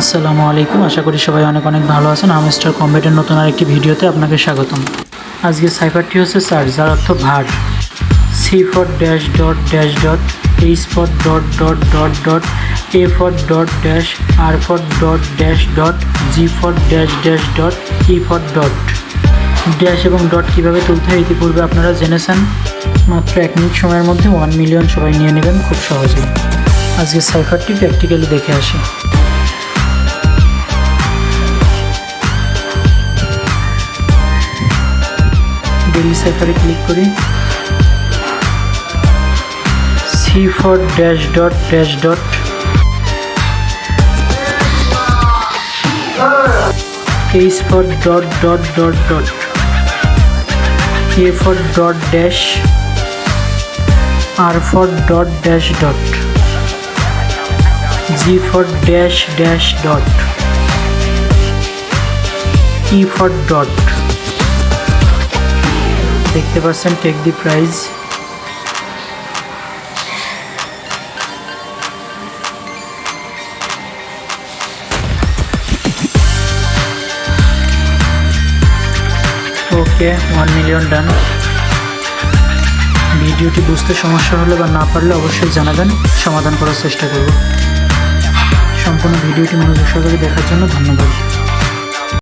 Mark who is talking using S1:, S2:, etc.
S1: আসসালামু আলাইকুম। আশা করি সবাই অনেক অনেক ভালো আছেন। আমিস্টার কম্বেটের নতুন আরেকটি ভিডিওতে আপনাকে স্বাগতম। আজকে সাইফারটি হচ্ছে সার্চ যার অর্থ ভার C for dash dot dash dot H for dot dot dot dot A for dot dash R for dot dash dot G for dash dash dot E for dot dash এবং dot কীভাবে তুলতে হয় ইতিপূর্বে আপনারা জেনেছেন। মাত্র এক minute সময়ের মধ্যে ওয়ান মিলিয়ন সবাই নিয়ে নেবেন খুব সহজেই। আজকে সাইফারটি প্র্যাকটিক্যালি দেখে আসি। ডেলি সাইফারে ক্লিক করি। C for dash dot dash dot H for dot dot dot dot A for dot dash R for dot dash dot G for dash dash dot E for dot দেখতে পাচ্ছেন take the prize okay one million done ভিডিওটি বুঝতে সমস্যা হলে বা না পারলে অবশ্যই জানাবেন। সমাধান করার চেষ্টা করব। সম্পূর্ণ ভিডিওটি মনোযোগ সহকারে দেখার জন্য ধন্যবাদ।